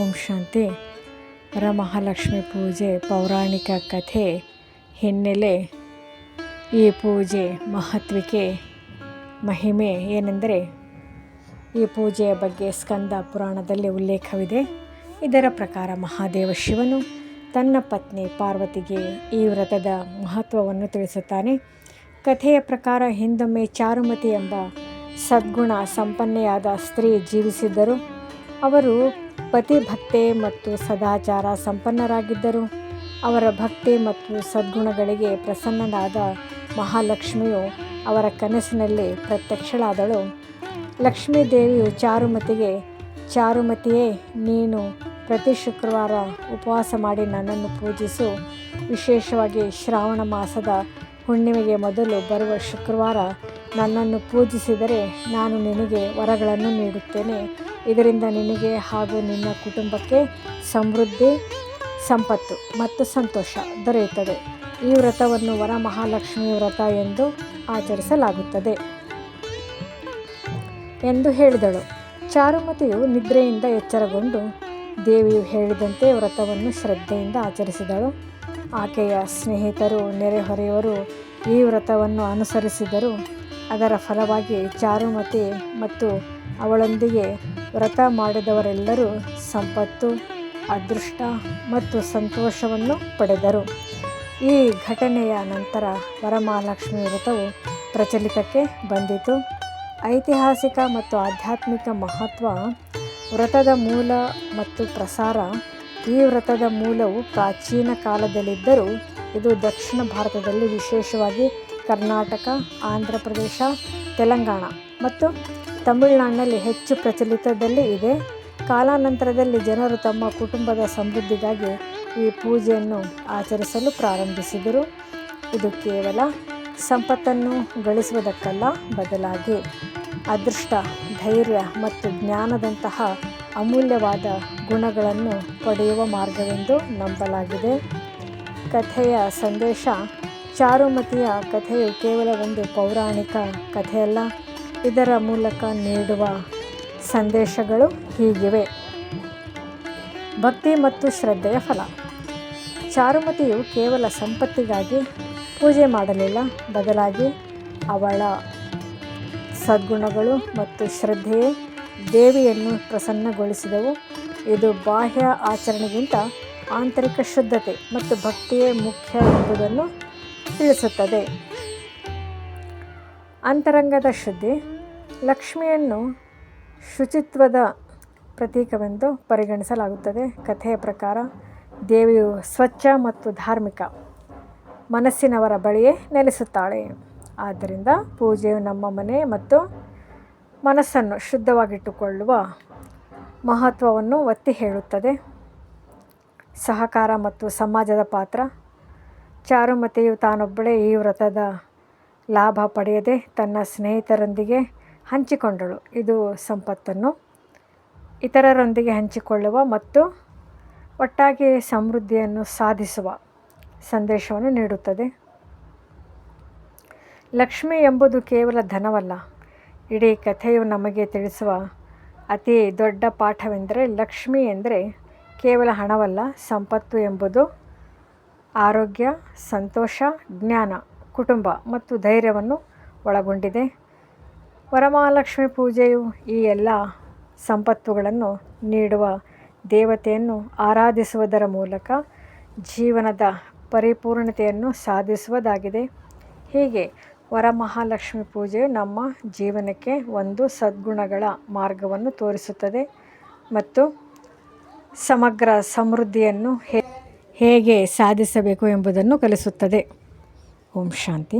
ಓಂ ಶಾಂತಿ. ವರಮಹಾಲಕ್ಷ್ಮಿ ಪೂಜೆ, ಪೌರಾಣಿಕ ಕಥೆ, ಹಿನ್ನೆಲೆ, ಈ ಪೂಜೆ ಮಹತ್ವಿಕೆ ಮಹಿಮೆ ಏನೆಂದರೆ, ಈ ಪೂಜೆಯ ಬಗ್ಗೆ ಸ್ಕಂದ ಪುರಾಣದಲ್ಲಿ ಉಲ್ಲೇಖವಿದೆ. ಇದರ ಪ್ರಕಾರ ಮಹಾದೇವ ಶಿವನು ತನ್ನ ಪತ್ನಿ ಪಾರ್ವತಿಗೆ ಈ ವ್ರತದ ಮಹತ್ವವನ್ನು ತಿಳಿಸುತ್ತಾನೆ. ಕಥೆಯ ಪ್ರಕಾರ ಹಿಂದೊಮ್ಮೆ ಚಾರುಮತಿ ಎಂಬ ಸದ್ಗುಣ ಸಂಪನ್ನೆಯಾದ ಸ್ತ್ರೀ ಜೀವಿಸಿದ್ದರು. ಅವರು ಪತಿಭಕ್ತೆ ಮತ್ತು ಸದಾಚಾರ ಸಂಪನ್ನರಾಗಿದ್ದರು. ಅವರ ಭಕ್ತಿ ಮತ್ತು ಸದ್ಗುಣಗಳಿಗೆ ಪ್ರಸನ್ನನಾದ ಮಹಾಲಕ್ಷ್ಮಿಯು ಅವರ ಕನಸಿನಲ್ಲಿ ಪ್ರತ್ಯಕ್ಷಳಾದಳು. ಲಕ್ಷ್ಮೀದೇವಿಯು ಚಾರುಮತಿಗೆ, ಚಾರುಮತಿಯೇ, ನೀನು ಪ್ರತಿ ಶುಕ್ರವಾರ ಉಪವಾಸ ಮಾಡಿ ನನ್ನನ್ನು ಪೂಜಿಸು. ವಿಶೇಷವಾಗಿ ಶ್ರಾವಣ ಮಾಸದ ಹುಣ್ಣಿಮೆಗೆ ಮೊದಲು ಬರುವ ಶುಕ್ರವಾರ ನನ್ನನ್ನು ಪೂಜಿಸಿದರೆ ನಾನು ನಿನಗೆ ವರಗಳನ್ನು ನೀಡುತ್ತೇನೆ. ಇದರಿಂದ ನಿನಗೆ ಹಾಗೂ ನಿನ್ನ ಕುಟುಂಬಕ್ಕೆ ಸಮೃದ್ಧಿ, ಸಂಪತ್ತು ಮತ್ತು ಸಂತೋಷ ದೊರೆಯುತ್ತದೆ. ಈ ವ್ರತವನ್ನು ವರಮಹಾಲಕ್ಷ್ಮಿ ವ್ರತ ಎಂದು ಆಚರಿಸಲಾಗುತ್ತದೆ. ಎಂದು ಹೇಳಿದಳು. ಚಾರುಮತಿಯು ನಿದ್ರೆಯಿಂದ ಎಚ್ಚರಗೊಂಡು ದೇವಿಯು ಹೇಳಿದಂತೆ ವ್ರತವನ್ನು ಶ್ರದ್ಧೆಯಿಂದ ಆಚರಿಸಿದಳು. ಆಕೆಯ ಸ್ನೇಹಿತರು, ನೆರೆಹೊರೆಯವರು ಈ ವ್ರತವನ್ನು ಅನುಸರಿಸಿದರು. ಅದರ ಫಲವಾಗಿ ಚಾರುಮತಿ ಮತ್ತು ಅವಳೊಂದಿಗೆ ವ್ರತ ಮಾಡಿದವರೆಲ್ಲರೂ ಸಂಪತ್ತು, ಅದೃಷ್ಟ ಮತ್ತು ಸಂತೋಷವನ್ನು ಪಡೆದರು. ಈ ಘಟನೆಯ ನಂತರ ವರಮಹಾಲಕ್ಷ್ಮಿ ವ್ರತವು ಪ್ರಚಲಿತಕ್ಕೆ ಬಂದಿತು. ಐತಿಹಾಸಿಕ ಮತ್ತು ಆಧ್ಯಾತ್ಮಿಕ ಮಹತ್ವ, ವ್ರತದ ಮೂಲ ಮತ್ತು ಪ್ರಸಾರ, ಈ ವ್ರತದ ಮೂಲವು ಪ್ರಾಚೀನ ಕಾಲದಲ್ಲಿದ್ದರೂ ಇದು ದಕ್ಷಿಣ ಭಾರತದಲ್ಲಿ ವಿಶೇಷವಾಗಿ ಕರ್ನಾಟಕ, ಆಂಧ್ರ ಪ್ರದೇಶ, ತೆಲಂಗಾಣ ಮತ್ತು ತಮಿಳುನಾಡಿನಲ್ಲಿ ಹೆಚ್ಚು ಪ್ರಚಲಿತದಲ್ಲಿ ಇದೆ. ಕಾಲಾನಂತರದಲ್ಲಿ ಜನರು ತಮ್ಮ ಕುಟುಂಬದ ಸಮೃದ್ಧಿಗಾಗಿ ಈ ಪೂಜೆಯನ್ನು ಆಚರಿಸಲು ಪ್ರಾರಂಭಿಸಿದರು. ಇದು ಕೇವಲ ಸಂಪತ್ತನ್ನು ಗಳಿಸುವುದಕ್ಕಲ್ಲ, ಬದಲಾಗಿ ಅದೃಷ್ಟ, ಧೈರ್ಯ ಮತ್ತು ಜ್ಞಾನದಂತಹ ಅಮೂಲ್ಯವಾದ ಗುಣಗಳನ್ನು ಪಡೆಯುವ ಮಾರ್ಗವೆಂದು ನಂಬಲಾಗಿದೆ. ಕಥೆಯ ಸಂದೇಶ, ಚಾರುಮತಿಯ ಕಥೆಯು ಕೇವಲ ಒಂದು ಪೌರಾಣಿಕ ಕಥೆಯಲ್ಲ ಇದರ ಮೂಲಕ ನೀಡುವ ಸಂದೇಶಗಳು ಹೀಗಿವೆ. ಭಕ್ತಿ ಮತ್ತು ಶ್ರದ್ಧೆಯ ಫಲ. ಚಾರುಮತಿಯು ಕೇವಲ ಸಂಪತ್ತಿಗಾಗಿ ಪೂಜೆ ಮಾಡಲಿಲ್ಲ, ಬದಲಾಗಿ ಅವಳ ಸದ್ಗುಣಗಳು ಮತ್ತು ಶ್ರದ್ಧೆಯೇ ದೇವಿಯನ್ನು ಪ್ರಸನ್ನಗೊಳಿಸಿದವು. ಇದು ಬಾಹ್ಯ ಆಚರಣೆಗಿಂತ ಆಂತರಿಕ ಶುದ್ಧತೆ ಮತ್ತು ಭಕ್ತಿಯೇ ಮುಖ್ಯ ಎಂಬುದನ್ನು ತಿಳಿಸುತ್ತದೆ. ಅಂತರಂಗದ ಶುದ್ಧಿ ಲಕ್ಷ್ಮಿಯನ್ನು ಶುಚಿತ್ವದ ಪ್ರತೀಕವೆಂದು ಪರಿಗಣಿಸಲಾಗುತ್ತದೆ. ಕಥೆಯ ಪ್ರಕಾರ ದೇವಿಯು ಸ್ವಚ್ಛ ಮತ್ತು ಧಾರ್ಮಿಕ ಮನಸ್ಸಿನವರ ಬಳಿಯೇ ನೆಲೆಸುತ್ತಾಳೆ. ಆದ್ದರಿಂದ ಪೂಜೆಯು ನಮ್ಮ ಮನೆ ಮತ್ತು ಮನಸ್ಸನ್ನು ಶುದ್ಧವಾಗಿಟ್ಟುಕೊಳ್ಳುವ ಮಹತ್ವವನ್ನು ಒತ್ತಿ ಹೇಳುತ್ತದೆ. ಸಹಕಾರ ಮತ್ತು ಸಮಾಜದ ಪಾತ್ರ. ಚಾರುಮತಿಯು ತಾನೊಬ್ಬಳೇ ಈ ವ್ರತದ ಲಾಭ ಪಡೆಯದೆ ತನ್ನ ಸ್ನೇಹಿತರೊಂದಿಗೆ ಹಂಚಿಕೊಂಡಳು. ಇದು ಸಂಪತ್ತನ್ನು ಇತರರೊಂದಿಗೆ ಹಂಚಿಕೊಳ್ಳುವ ಮತ್ತು ಒಟ್ಟಾಗಿ ಸಮೃದ್ಧಿಯನ್ನು ಸಾಧಿಸುವ ಸಂದೇಶವನ್ನು ನೀಡುತ್ತದೆ. ಲಕ್ಷ್ಮಿ ಎಂಬುದು ಕೇವಲ ಧನವಲ್ಲ, ಇಡೀ ಕಥೆಯು ನಮಗೆ ತಿಳಿಸುವ ಅತಿ ದೊಡ್ಡ ಪಾಠವೆಂದರೆ ಲಕ್ಷ್ಮಿ ಎಂದರೆ ಕೇವಲ ಹಣವಲ್ಲ, ಸಂಪತ್ತು ಎಂಬುದು ಆರೋಗ್ಯ, ಸಂತೋಷ, ಜ್ಞಾನ. ಕುಟುಂಬ ಮತ್ತು ಧೈರ್ಯವನ್ನು ಒಳಗೊಂಡಿದೆ. ವರಮಹಾಲಕ್ಷ್ಮಿ ಪೂಜೆಯು ಈ ಎಲ್ಲ ಸಂಪತ್ತುಗಳನ್ನು ನೀಡುವ ದೇವತೆಯನ್ನು ಆರಾಧಿಸುವುದರ ಮೂಲಕ ಜೀವನದ ಪರಿಪೂರ್ಣತೆಯನ್ನು ಸಾಧಿಸುವುದಾಗಿದೆ. ಹೀಗೆ ವರಮಹಾಲಕ್ಷ್ಮಿ ಪೂಜೆಯು ನಮ್ಮ ಜೀವನಕ್ಕೆ ಒಂದು ಸದ್ಗುಣಗಳ ಮಾರ್ಗವನ್ನು ತೋರಿಸುತ್ತದೆ ಮತ್ತು ಸಮಗ್ರ ಸಮೃದ್ಧಿಯನ್ನು ಹೇಗೆ ಸಾಧಿಸಬೇಕು ಎಂಬುದನ್ನು ಕಲಿಸುತ್ತದೆ. ಓಂ ಶಾಂತಿ.